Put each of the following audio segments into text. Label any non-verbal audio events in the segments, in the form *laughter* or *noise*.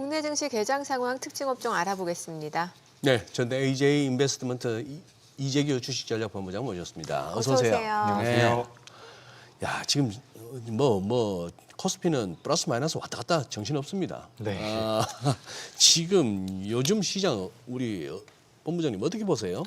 국내 증시 개장 상황 특징 업종 알아보겠습니다. 네, 전 AJ 인베스트먼트 이- 이재규 주식전략본부장 모셨습니다. 어서 오세요. 안녕하세요. 야, 지금 뭐뭐 코스피는 플러스 마이너스 왔다 갔다 정신 없습니다. 네. 아, *laughs* 지금 요즘 시장 우리 본부장님 어떻게 보세요?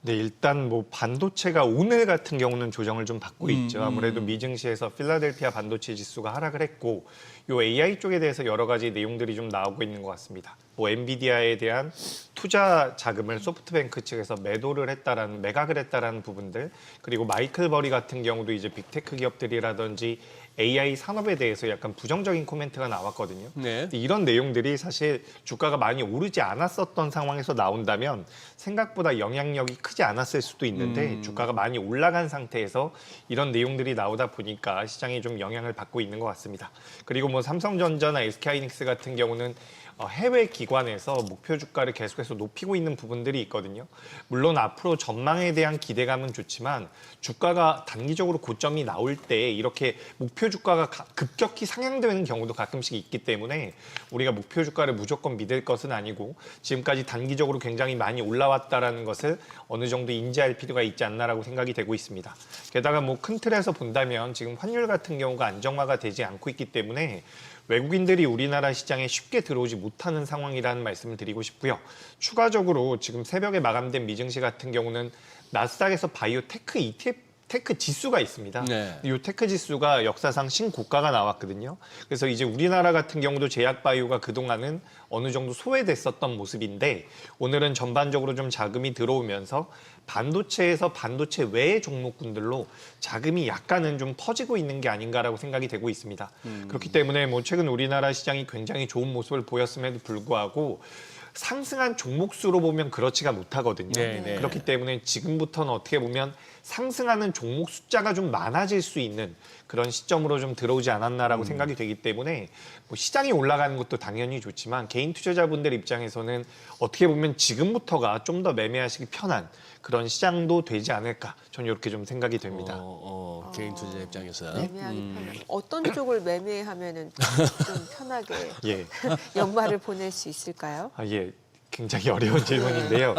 네, 일단 뭐 반도체가 오늘 같은 경우는 조정을 좀 받고 있죠. 아무래도 미증시에서 필라델피아 반도체 지수가 하락을 했고 요 AI 쪽에 대해서 여러 가지 내용들이 좀 나오고 있는 것 같습니다. 뭐 엔비디아에 대한 투자 자금을 소프트뱅크 측에서 매도를 했다라는 매각을 했다라는 부분들 그리고 마이클 버리 같은 경우도 이제 빅테크 기업들이라든지 AI 산업에 대해서 약간 부정적인 코멘트가 나왔거든요. 네. 이런 내용들이 사실 주가가 많이 오르지 않았었던 상황에서 나온다면 생각보다 영향력이 크지 않았을 수도 있는데 주가가 많이 올라간 상태에서 이런 내용들이 나오다 보니까 시장이 좀 영향을 받고 있는 것 같습니다. 그리고 뭐 삼성전자나 SK하이닉스 같은 경우는 어, 해외 기관에서 목표 주가를 계속해서 높이고 있는 부분들이 있거든요. 물론 앞으로 전망에 대한 기대감은 좋지만 주가가 단기적으로 고점이 나올 때 이렇게 목표 주가가 가- 급격히 상향되는 경우도 가끔씩 있기 때문에 우리가 목표 주가를 무조건 믿을 것은 아니고 지금까지 단기적으로 굉장히 많이 올라왔다라는 것을 어느 정도 인지할 필요가 있지 않나라고 생각이 되고 있습니다. 게다가 뭐 큰 틀에서 본다면 지금 환율 같은 경우가 안정화가 되지 않고 있기 때문에 외국인들이 우리나라 시장에 쉽게 들어오지 못하는 상황이라는 말씀을 드리고 싶고요. 추가적으로 지금 새벽에 마감된 미증시 같은 경우는 나스닥에서 바이오 테크 ETF 테크 지수가 있습니다. 네. 이 테크 지수가 역사상 신고가가 나왔거든요. 그래서 이제 우리나라 같은 경우도 제약 바이오가 그동안은 어느 정도 소외됐었던 모습인데 오늘은 전반적으로 좀 자금이 들어오면서 반도체에서 반도체 외의 종목군들로 자금이 약간은 좀 퍼지고 있는 게 아닌가라고 생각이 되고 있습니다. 그렇기 때문에 뭐 최근 우리나라 시장이 굉장히 좋은 모습을 보였음에도 불구하고 상승한 종목 수로 보면 그렇지가 못하거든요. 네, 네. 그렇기 때문에 지금부터는 어떻게 보면 상승하는 종목 숫자가 좀 많아질 수 있는 그런 시점으로 좀 들어오지 않았나라고 생각이 되기 때문에 뭐 시장이 올라가는 것도 당연히 좋지만 개인 투자자분들 입장에서는 어떻게 보면 지금부터가 좀 더 매매하시기 편한 그런 시장도 되지 않을까 저는 이렇게 좀 생각이 됩니다. 어, 어, 개인 투자 입장에서 매매하기 편한 어떤 쪽을 매매하면은 좀 편하게 *laughs* 예. *laughs* 연말을 보낼 수 있을까요? 아, 예. 굉장히 어려운 질문인데요.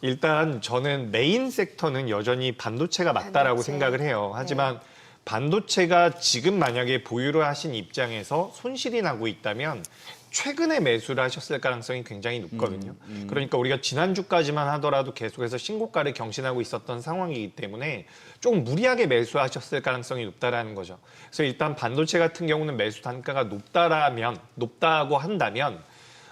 일단 저는 메인 섹터는 여전히 반도체가 맞다라고 반도체. 생각을 해요. 하지만 반도체가 지금 만약에 보유를 하신 입장에서 손실이 나고 있다면 최근에 매수를 하셨을 가능성이 굉장히 높거든요. 그러니까 우리가 지난주까지만 하더라도 계속해서 신고가를 경신하고 있었던 상황이기 때문에 조금 무리하게 매수하셨을 가능성이 높다라는 거죠. 그래서 일단 반도체 같은 경우는 매수 단가가 높다라면 높다고 한다면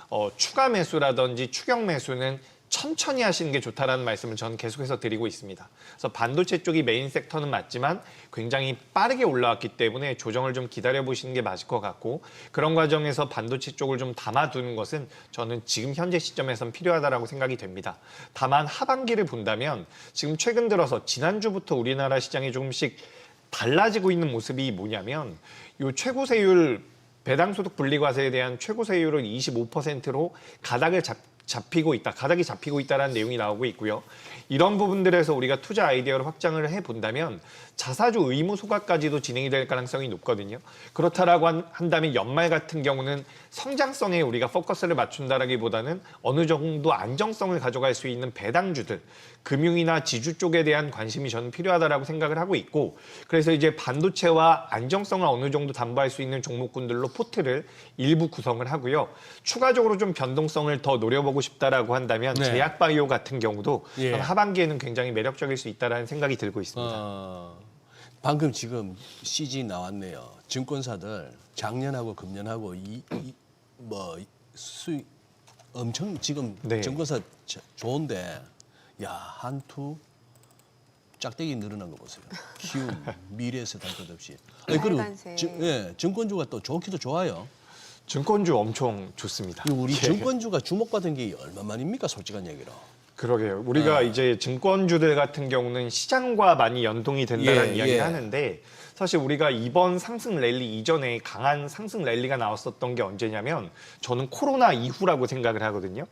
어, 추가 매수라든지 추격 매수는 천천히 하시는 게 좋다라는 말씀을 저는 계속해서 드리고 있습니다. 그래서 반도체 쪽이 메인 섹터는 맞지만 굉장히 빠르게 올라왔기 때문에 조정을 좀 기다려 보시는 게 맞을 것 같고 그런 과정에서 반도체 쪽을 좀 담아두는 것은 저는 지금 현재 시점에선 필요하다라고 생각이 됩니다. 다만 하반기를 본다면 지금 최근 들어서 지난주부터 우리나라 시장이 조금씩 달라지고 있는 모습이 뭐냐면 요 최고세율 배당소득 분리과세에 대한 최고 세율을 25%로 가닥을 잡, 잡히고 있다, 가닥이 잡히고 있다라는 내용이 나오고 있고요. 이런 부분들에서 우리가 투자 아이디어를 확장을 해 본다면 자사주 의무 소각까지도 진행이 될 가능성이 높거든요. 그렇다라고 한, 한다면 연말 같은 경우는 성장성에 우리가 포커스를 맞춘다라기보다는 어느 정도 안정성을 가져갈 수 있는 배당주들, 금융이나 지주 쪽에 대한 관심이 저는 필요하다라고 생각을 하고 있고 그래서 이제 반도체와 안정성을 어느 정도 담보할 수 있는 종목군들로 포트를 일부 구성을 하고요. 추가적으로 좀 변동성을 더 노려보고 싶다라고 한다면 네. 제약바이오 같은 경우도 예. 하반기에는 굉장히 매력적일 수 있다라는 생각이 들고 있습니다. 어, 방금 지금 CG 나왔네요. 증권사들 작년하고 금년하고 이, 이, 뭐 수익 엄청 지금 네. 증권사 자- 좋은데 야 한투 짝대기 늘어난 거 보세요. 키움, *laughs* 미래에서 달것 없이. 아니, 그리고. 증, 예, 증권주가 또 좋기도 좋아요. 증권주 엄청 좋습니다. 이 우리 예. 증권주가 주목받은 게 얼마만입니까? 솔직한 얘기로. 그러게요. 우리가 아. 이제 증권주들 같은 경우는 시장과 많이 연동이 된다는 예, 이야기를 예. 하는데 사실 우리가 이번 상승 랠리 이전에 강한 상승 랠리가 나왔었던 게 언제냐면 저는 코로나 이후라고 생각을 하거든요.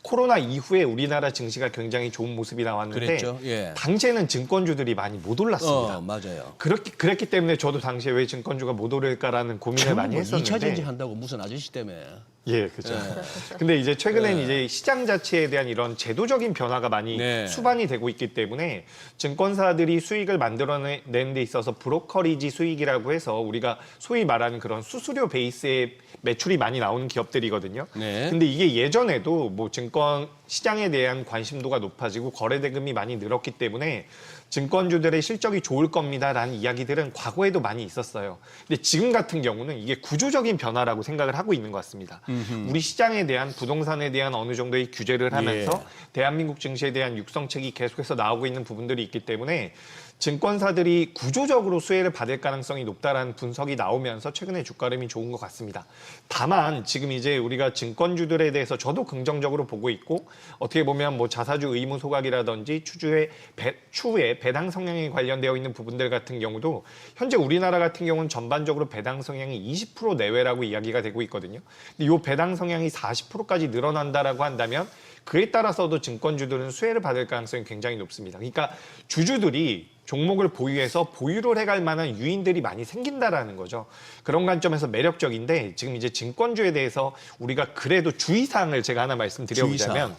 코로나 이후에 우리나라 증시가 굉장히 좋은 모습이 나왔는데. 예. 당시에는 증권주들이 많이 못 올랐습니다. 어, 맞아요. 그렇기, 그랬기 때문에 저도 당시에 왜 증권주가 못 오를까라는 고민을 많이 뭐 했었는데 2차 전지 한다고 무슨 아저씨 때문에. 예, 그렇죠. *laughs* 근데 이제 최근엔 네. 이제 시장 자체에 대한 이런 제도적인 변화가 많이 네. 수반이 되고 있기 때문에 증권사들이 수익을 만들어내는 데 있어서 브로커리 지 수익이라고 해서 우리가 소위 말하는 그런 수수료 베이스의 매출이 많이 나오는 기업들이거든요. 네. 근데 이게 예전에도 뭐 증권 시장에 대한 관심도가 높아지고 거래 대금이 많이 늘었기 때문에 증권주들의 실적이 좋을 겁니다라는 이야기들은 과거에도 많이 있었어요. 근데 지금 같은 경우는 이게 구조적인 변화라고 생각을 하고 있는 것 같습니다. 우리 시장에 대한 부동산에 대한 어느 정도의 규제를 하면서 예. 대한민국 증시에 대한 육성책이 계속해서 나오고 있는 부분들이 있기 때문에 증권사들이 구조적으로 수혜를 받을 가능성이 높다라는 분석이 나오면서 최근에 주가름이 좋은 것 같습니다. 다만 지금 이제 우리가 증권주들에 대해서 저도 긍정적으로 보고 있고 어떻게 보면 뭐 자사주 의무 소각이라든지 추주의 배, 추후에 배당 성향이 관련되어 있는 부분들 같은 경우도 현재 우리나라 같은 경우는 전반적으로 배당 성향이 20% 내외라고 이야기가 되고 있거든요. 근데 이 배당 성향이 40%까지 늘어난다라고 한다면 그에 따라서도 증권주들은 수혜를 받을 가능성이 굉장히 높습니다. 그러니까 주주들이 종목을 보유해서 보유를 해갈 만한 유인들이 많이 생긴다라는 거죠. 그런 관점에서 매력적인데 지금 이제 증권주에 대해서 우리가 그래도 주의사항을 제가 하나 말씀드려보자면.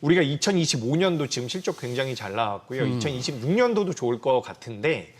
우리가 2025년도 지금 실적 굉장히 잘 나왔고요. 2026년도도 좋을 것 같은데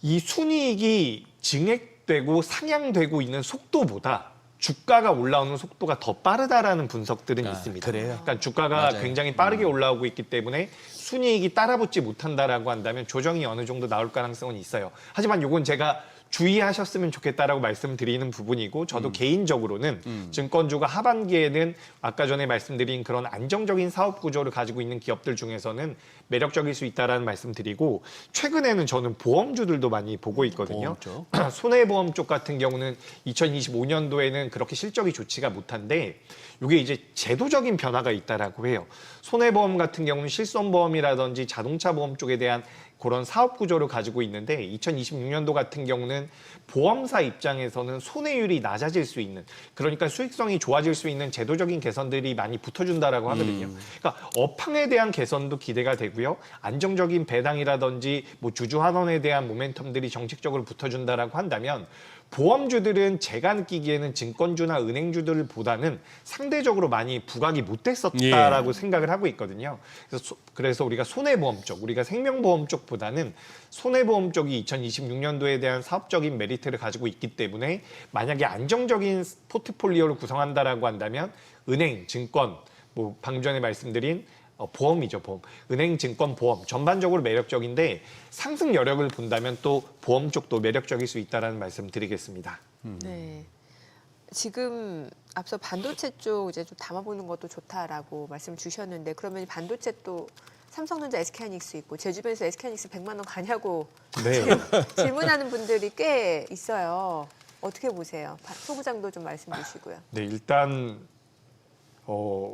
이 순이익이 증액되고 상향되고 있는 속도보다 주가가 올라오는 속도가 더 빠르다라는 분석들은 아, 있습니다. 그래요? 그러니까 주가가 맞아요. 음. 굉장히 빠르게 올라오고 있기 때문에 순이익이 따라붙지 못한다라고 한다면 조정이 어느 정도 나올 가능성은 있어요. 하지만 이건 제가 주의하셨으면 좋겠다라고 말씀드리는 부분이고 음. 저도 개인적으로는 증권주가 하반기에는 아까 전에 말씀드린 그런 안정적인 사업 구조를 가지고 있는 기업들 중에서는 매력적일 수 있다라는 말씀드리고 최근에는 저는 보험주들도 많이 보고 있거든요. 보험 쪽. *clears throat* 손해보험 쪽 같은 경우는 2025년도에는 그렇게 실적이 좋지가 못한데 이게 이제 제도적인 변화가 있다라고 해요. 손해보험 같은 경우는 실손보험이라든지 자동차 보험 쪽에 대한 그런 사업 구조를 가지고 있는데 2026년도 같은 경우는 보험사 입장에서는 손해율이 낮아질 수 있는 그러니까 수익성이 좋아질 수 있는 제도적인 개선들이 많이 붙어준다라고 하거든요. 그러니까 업황에 대한 개선도 기대가 되고요. 안정적인 배당이라든지 뭐 주주 환원에 대한 모멘텀들이 정책적으로 붙어준다라고 한다면 보험주들은 제가 느끼기에는 증권주나 은행주들보다는 상대적으로 많이 부각이 못 됐었다라고 생각을 하고 있거든요. 그래서, 소- 그래서 우리가 손해보험 쪽, 우리가 생명보험 쪽보다는 손해보험 쪽이 2026년도에 대한 사업적인 메리트를 가지고 있기 때문에 만약에 안정적인 포트폴리오를 구성한다라고 한다면 은행, 증권, 뭐 방금 전에 말씀드린 어, 보험이죠, 보험. 은행, 증권, 보험 전반적으로 매력적인데 상승 여력을 본다면 또 보험 쪽도 매력적일 수 있다라는 말씀 드리겠습니다. 네. 지금 앞서 반도체 쪽 이제 좀 담아보는 것도 좋다라고 말씀 주셨는데 그러면 이 반도체 또 삼성전자 SK하이닉스 있고 제 주변에서 SK하이닉스 100만 원 가냐고 네. *laughs* 질문하는 분들이 꽤 있어요. 어떻게 보세요? 바- 소부장도 좀 말씀 주시고요. 네, 일단 어,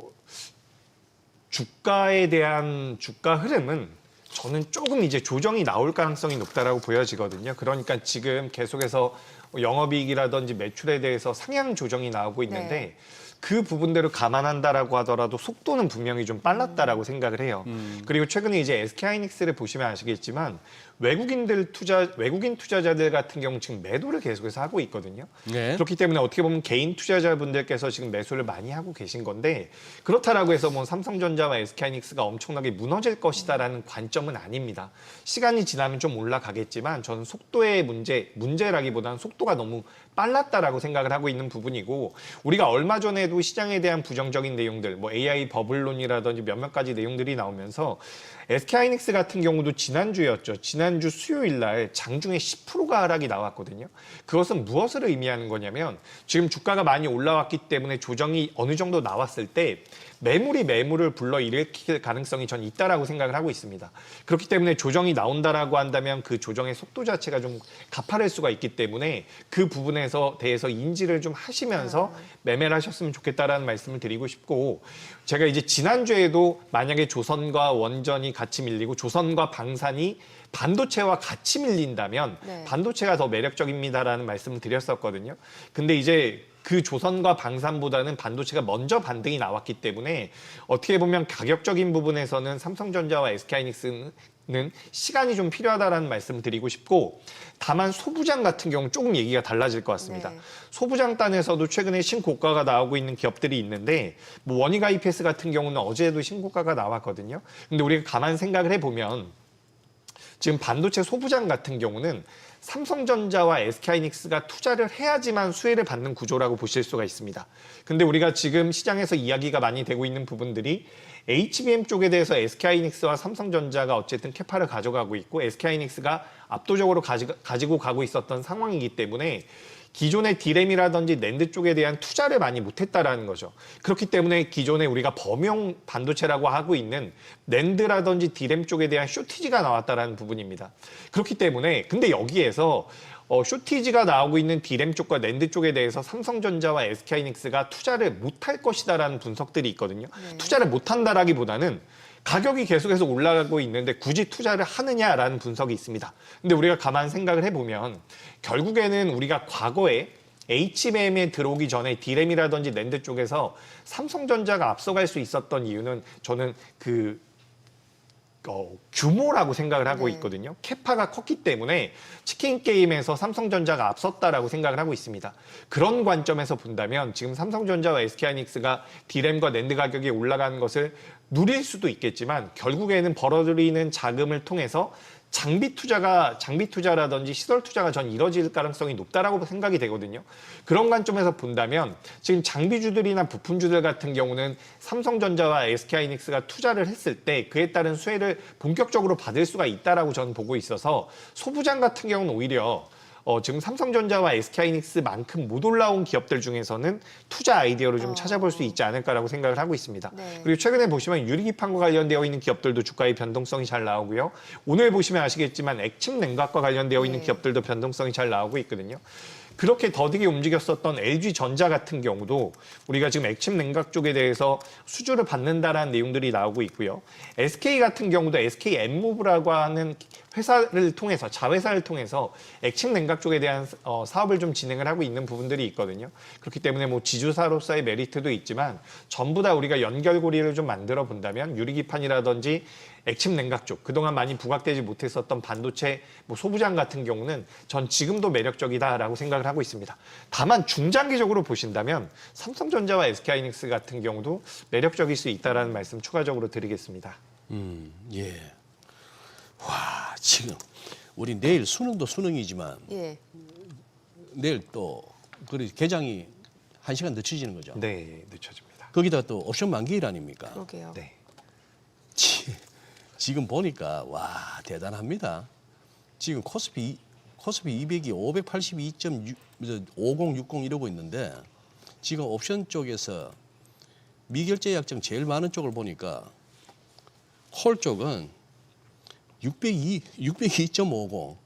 주가에 대한 주가 흐름은 저는 조금 이제 조정이 나올 가능성이 높다라고 보여지거든요. 그러니까 지금 계속해서 영업이익이라든지 매출에 대해서 상향 조정이 나오고 있는데 네. 그 부분들을 감안한다라고 하더라도 속도는 분명히 좀 빨랐다라고 생각을 해요. 그리고 최근에 이제 SK하이닉스를 보시면 아시겠지만 외국인들 투자 외국인 투자자들 같은 경우 지금 매도를 계속해서 하고 있거든요. 네. 그렇기 때문에 어떻게 보면 개인 투자자분들께서 지금 매수를 많이 하고 계신 건데 그렇다라고 해서 뭐 삼성전자와 SK하이닉스가 엄청나게 무너질 것이다라는 관점은 아닙니다. 시간이 지나면 좀 올라가겠지만 저는 속도의 문제 문제라기보다는 속도가 너무 빨랐다라고 생각을 하고 있는 부분이고 우리가 얼마 전에도 시장에 대한 부정적인 내용들 뭐 AI 버블론이라든지 몇몇 가지 내용들이 나오면서 SK하이닉스 같은 경우도 지난주였죠. 지난주 수요일 날 장중에 10%가 하락이 나왔거든요. 그것은 무엇을 의미하는 거냐면 지금 주가가 많이 올라왔기 때문에 조정이 어느 정도 나왔을 때 매물이 매물을 불러 일으킬 가능성이 전 있다라고 생각을 하고 있습니다. 그렇기 때문에 조정이 나온다라고 한다면 그 조정의 속도 자체가 좀 가파를 수가 있기 때문에 그 부분에서 대해서 인지를 좀 하시면서 매매를 하셨으면 좋겠다라는 말씀을 드리고 싶고 제가 이제 지난주에도 만약에 조선과 원전이 같이 밀리고 조선과 방산이 반도체와 같이 밀린다면 네. 반도체가 더 매력적입니다라는 말씀을 드렸었거든요. 근데 이제 그 조선과 방산보다는 반도체가 먼저 반등이 나왔기 때문에 어떻게 보면 가격적인 부분에서는 삼성전자와 SK하이닉스는 시간이 좀 필요하다라는 말씀을 드리고 싶고 다만 소부장 같은 경우 조금 얘기가 달라질 것 같습니다. 네. 소부장 단에서도 최근에 신고가가 나오고 있는 기업들이 있는데 뭐 원익 IPS 같은 경우는 어제도 신고가가 나왔거든요. 근데 우리가 가만 생각을 해보면 지금 반도체 소부장 같은 경우는 삼성전자와 SK하이닉스가 투자를 해야지만 수혜를 받는 구조라고 보실 수가 있습니다. 근데 우리가 지금 시장에서 이야기가 많이 되고 있는 부분들이 HBM 쪽에 대해서 SK하이닉스와 삼성전자가 어쨌든 캐파를 가져가고 있고 SK하이닉스가 압도적으로 가지, 가지고 가고 있었던 상황이기 때문에 기존의 디램이라든지 낸드 쪽에 대한 투자를 많이 못했다라는 거죠. 그렇기 때문에 기존에 우리가 범용 반도체라고 하고 있는 낸드라든지 디램 쪽에 대한 쇼티지가 나왔다라는 부분입니다. 그렇기 때문에 근데 여기에서 어, 쇼티지가 나오고 있는 디램 쪽과 낸드 쪽에 대해서 삼성전자와 SK하이닉스가 투자를 못할 것이다라는 분석들이 있거든요. 네. 투자를 못한다라기보다는 가격이 계속해서 올라가고 있는데 굳이 투자를 하느냐라는 분석이 있습니다. 근데 우리가 가만 생각을 해보면 결국에는 우리가 과거에 HBM에 들어오기 전에 디램이라든지 낸드 쪽에서 삼성전자가 앞서갈 수 있었던 이유는 저는 그 어, 규모라고 생각을 하고 네. 있거든요. 캐파가 컸기 때문에 치킨 게임에서 삼성전자가 앞섰다라고 생각을 하고 있습니다. 그런 관점에서 본다면 지금 삼성전자와 SK하이닉스가 디램과 낸드 가격이 올라가는 것을 누릴 수도 있겠지만 결국에는 벌어들이는 자금을 통해서 장비 투자가 장비 투자라든지 시설 투자가 전 이뤄질 가능성이 높다라고 생각이 되거든요. 그런 관점에서 본다면 지금 장비주들이나 부품주들 같은 경우는 삼성전자와 SK하이닉스가 투자를 했을 때 그에 따른 수혜를 본격적으로 받을 수가 있다라고 저는 보고 있어서 소부장 같은 경우는 오히려 어, 지금 삼성전자와 SK하이닉스만큼 못 올라온 기업들 중에서는 투자 아이디어를 좀 어. 찾아볼 수 있지 않을까라고 생각을 하고 있습니다. 네. 그리고 최근에 보시면 유리기판과 관련되어 있는 기업들도 주가의 변동성이 잘 나오고요. 오늘 보시면 아시겠지만 액침 냉각과 관련되어 있는 네. 기업들도 변동성이 잘 나오고 있거든요. 그렇게 더디게 움직였었던 LG 전자 같은 경우도 우리가 지금 액침 냉각 쪽에 대해서 수주를 받는다라는 내용들이 나오고 있고요. SK 같은 경우도 SK 엠무브라고 하는 회사를 통해서 자회사를 통해서 액침 냉각 쪽에 대한 어, 사업을 좀 진행을 하고 있는 부분들이 있거든요. 그렇기 때문에 뭐 지주사로서의 메리트도 있지만 전부 다 우리가 연결고리를 좀 만들어 본다면 유리기판이라든지 액침 냉각 쪽 그동안 많이 부각되지 못했었던 반도체 뭐 소부장 같은 경우는 전 지금도 매력적이다라고 생각을 하고 있습니다. 다만 중장기적으로 보신다면 삼성전자와 SK하이닉스 같은 경우도 매력적일 수 있다라는 말씀 추가적으로 드리겠습니다. 음, 예. 와, 지금 우리 내일 수능도 수능이지만 예. 내일 또 그래 개장이 한 시간 늦춰지는 거죠. 네, 늦춰집니다. 거기다 또 옵션 만기일 아닙니까? 그러게요. 네. 지- 지금 보니까 와 대단합니다. 지금 코스피 이- 코스피 200이 582.5060 이러고 있는데 지금 옵션 쪽에서 미결제 약정 제일 많은 쪽을 보니까 콜 쪽은 602 602.50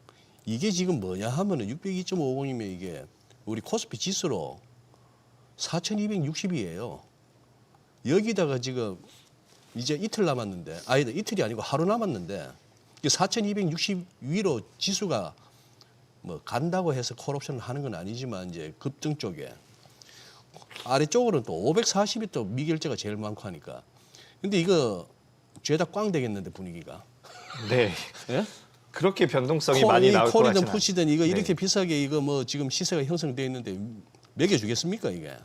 이게 지금 뭐냐 하면은 602.50이면 이게 우리 코스피 지수로 4,260이에요. 여기다가 지금 이제 이틀 남았는데 아니다 이틀이 아니고 하루 남았는데 4,260 위로 지수가 뭐 간다고 해서 콜옵션을 하는 건 아니지만 이제 급등 쪽에 아래쪽으로는 또 540이 또 미결제가 제일 많고 하니까 근데 이거 죄다 꽝 되겠는데 분위기가 네. *laughs* 예? 그렇게 변동성이 많이 나올 것 콜이든 같지는 푸시든 이거 네. 이렇게 비싸게 이거 뭐 지금 시세가 형성돼 있는데 매겨주겠습니까 이게?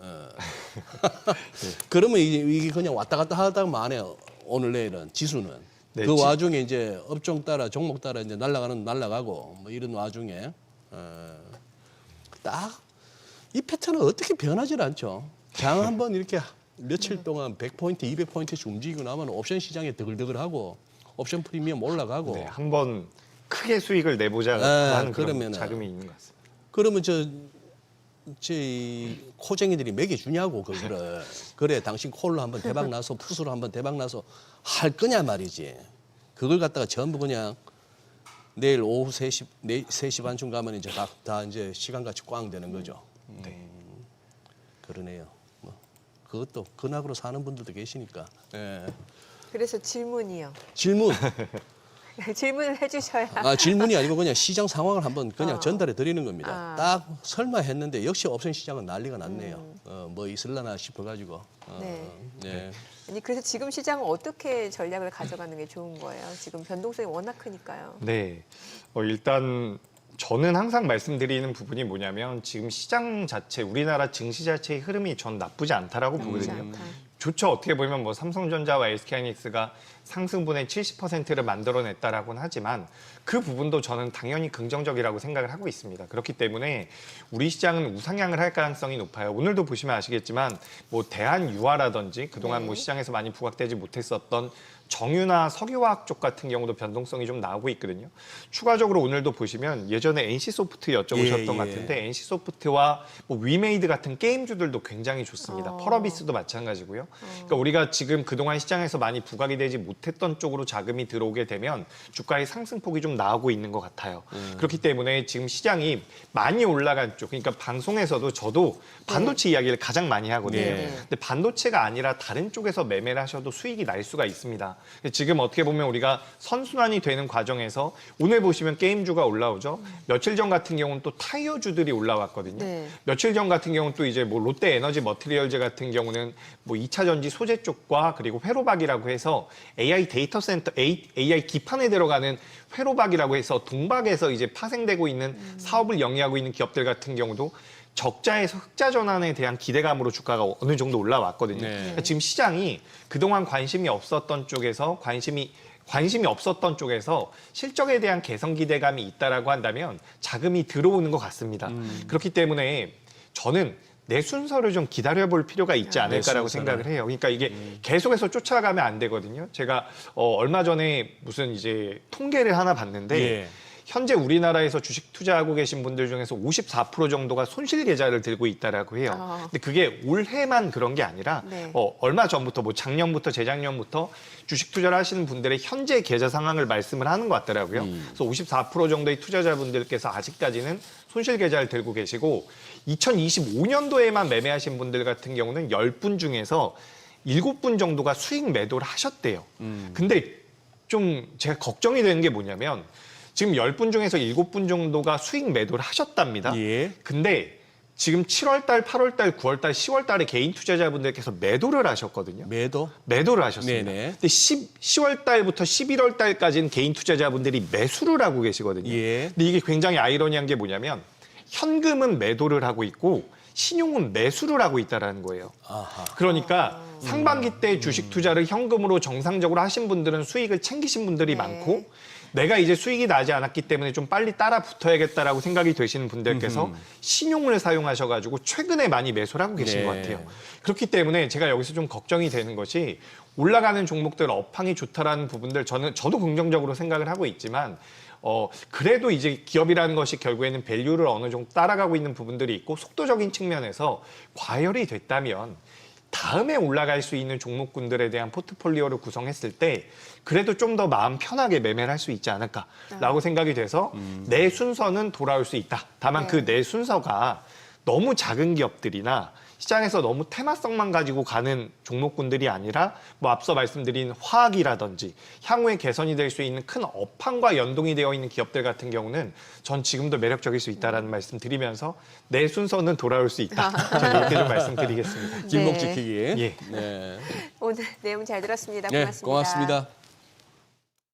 어. *laughs* 그러면 이게, 그냥 왔다 갔다 하다만 해요. 오늘 내일은 지수는 네, 그 지- 와중에 이제 업종 따라 종목 따라 이제 날아가는 날아가고 뭐 이런 와중에 어, 딱이 패턴은 어떻게 변하질 않죠. 장 *laughs* 한번 이렇게 며칠 동안 100포인트, 200포인트씩 움직이고 나면 옵션 시장에 드글드글하고 옵션 프리미엄 올라가고 네, 한번 크게 수익을 내보자 네, 하는 그런 그러면은- 자금이 있는 것 같습니다. 그러면 저 저희 코쟁이들이 먹여주냐고 그거를 그래 당신 콜로 한번 대박 나서 푸스로 한번 대박 나서 할 거냐 말이지 그걸 갖다가 전부 그냥 내일 오후 3시, 네, 3시 반쯤 가면 이제 다, 다 이제 시간같이 꽝 되는 거죠. 음, 네. 그러네요. 뭐 그것도 근학으로 사는 분들도 계시니까. 예. 그래서 질문이요. 질문. *laughs* *laughs* 질문을 해주셔야. 아, 질문이 아니고 그냥 시장 상황을 한번 그냥 어. 전달해 드리는 겁니다. 아. 딱 설마 했는데 역시 업생 시장은 난리가 났네요. 어, 뭐 있을라나 싶어가지고. 어, 네. 네. 아니 그래서 지금 시장은 어떻게 전략을 가져가는 게 좋은 거예요? 지금 변동성이 워낙 크니까요. 네. 어, 일단 저는 항상 말씀드리는 부분이 뭐냐면 지금 시장 자체, 우리나라 증시 자체의 흐름이 전 나쁘지 않다라고 나쁘지 보거든요. 않다. 좋죠. 어떻게 보면 뭐 삼성전자와 SK하이닉스가 상승분의 70%를 만들어냈다라고는 하지만 그 부분도 저는 당연히 긍정적이라고 생각을 하고 있습니다. 그렇기 때문에 우리 시장은 우상향을 할 가능성이 높아요. 오늘도 보시면 아시겠지만 뭐 대한 유화라든지 그동안 네. 뭐 시장에서 많이 부각되지 못했었던 정유나 석유화학 쪽 같은 경우도 변동성이 좀 나오고 있거든요. 추가적으로 오늘도 보시면 예전에 NC소프트 여쭤보셨던 예, 예. 것 같은데 NC소프트와 뭐 위메이드 같은 게임주들도 굉장히 좋습니다. 어. 펄어비스도 마찬가지고요. 그러니까 우리가 지금 그동안 시장에서 많이 부각이 되지 못 했던 쪽으로 자금이 들어오게 되면 주가의 상승폭이 좀 나오고 있는 것 같아요. 음. 그렇기 때문에 지금 시장이 많이 올라간 쪽, 그러니까 방송에서도 저도 반도체 이야기를 가장 많이 하거든요. 네. 근데 반도체가 아니라 다른 쪽에서 매매를 하셔도 수익이 날 수가 있습니다. 지금 어떻게 보면 우리가 선순환이 되는 과정에서 오늘 보시면 게임주가 올라오죠. 며칠 전 같은 경우는 또 타이어주들이 올라왔거든요. 네. 며칠 전 같은 경우는 또 이제 뭐 롯데 에너지 머티리얼즈 같은 경우는 뭐 2차 전지 소재 쪽과 그리고 회로박이라고 해서 AI 데이터 센터 AI 기판에 들어가는 회로박이라고 해서 동박에서 이제 파생되고 있는 사업을 영위하고 있는 기업들 같은 경우도 적자에서 흑자 전환에 대한 기대감으로 주가가 어느 정도 올라왔거든요. 네. 그러니까 지금 시장이 그동안 관심이 없었던 쪽에서 관심이 관심이 없었던 쪽에서 실적에 대한 개선 기대감이 있다라고 한다면 자금이 들어오는 것 같습니다. 그렇기 때문에 저는 내 순서를 좀 기다려볼 필요가 있지 아, 않을까라고. 생각을 해요. 그러니까 이게 계속해서 쫓아가면 안 되거든요. 제가 어, 얼마 전에 무슨 이제 통계를 하나 봤는데 예. 현재 우리나라에서 주식 투자하고 계신 분들 중에서 54% 정도가 손실 계좌를 들고 있다라고 해요. 아. 근데 그게 올해만 그런 게 아니라 네. 어, 얼마 전부터 뭐 작년부터 재작년부터 주식 투자를 하시는 분들의 현재 계좌 상황을 말씀을 하는 것 같더라고요. 그래서 54% 정도의 투자자분들께서 아직까지는 손실 계좌를 들고 계시고 2025년도에만 매매하신 분들 같은 경우는 10분 중에서 7분 정도가 수익 매도를 하셨대요. 근데 좀 제가 걱정이 되는 게 뭐냐면 지금 10분 중에서 7분 정도가 수익 매도를 하셨답니다. 예. 근데 지금 7월 달, 8월 달, 9월 달, 10월 달에 개인 투자자분들께서 매도를 하셨거든요. 매도. 매도를 하셨습니다. 네네. 근데 10, 10월 달부터 11월 달까지는 개인 투자자분들이 매수를 하고 계시거든요. 예. 근데 이게 굉장히 아이러니한 게 뭐냐면 현금은 매도를 하고 있고 신용은 매수를 하고 있다라는 거예요. 아하. 그러니까 상반기 때 주식 투자를 현금으로 정상적으로 하신 분들은 수익을 챙기신 분들이 네. 많고 내가 이제 수익이 나지 않았기 때문에 좀 빨리 따라 붙어야겠다라고 생각이 되시는 분들께서 신용을 사용하셔가지고 최근에 많이 매수를 하고 계신 네. 것 같아요. 그렇기 때문에 제가 여기서 좀 걱정이 되는 것이 올라가는 종목들 업황이 좋다라는 부분들 저는 저도 긍정적으로 생각을 하고 있지만 어 그래도 이제 기업이라는 것이 결국에는 밸류를 어느 정도 따라가고 있는 부분들이 있고 속도적인 측면에서 과열이 됐다면 다음에 올라갈 수 있는 종목군들에 대한 포트폴리오를 구성했을 때 그래도 좀 더 마음 편하게 매매를 할 수 있지 않을까라고 생각이 돼서 내 순서는 돌아올 수 있다. 다만 네. 그내 순서가 너무 작은 기업들이나 시장에서 너무 테마성만 가지고 가는 종목군들이 아니라 뭐 앞서 말씀드린 화학이라든지 향후에 개선이 될 수 있는 큰 업황과 연동이 되어 있는 기업들 같은 경우는 전 지금도 매력적일 수 있다라는 말씀 드리면서 내 순서는 돌아올 수 있다. *laughs* 저는 이렇게 좀 말씀드리겠습니다. 길목 네. 지키기. 예. 네. 오늘 내용 잘 들었습니다. 네, 고맙습니다. 고맙습니다.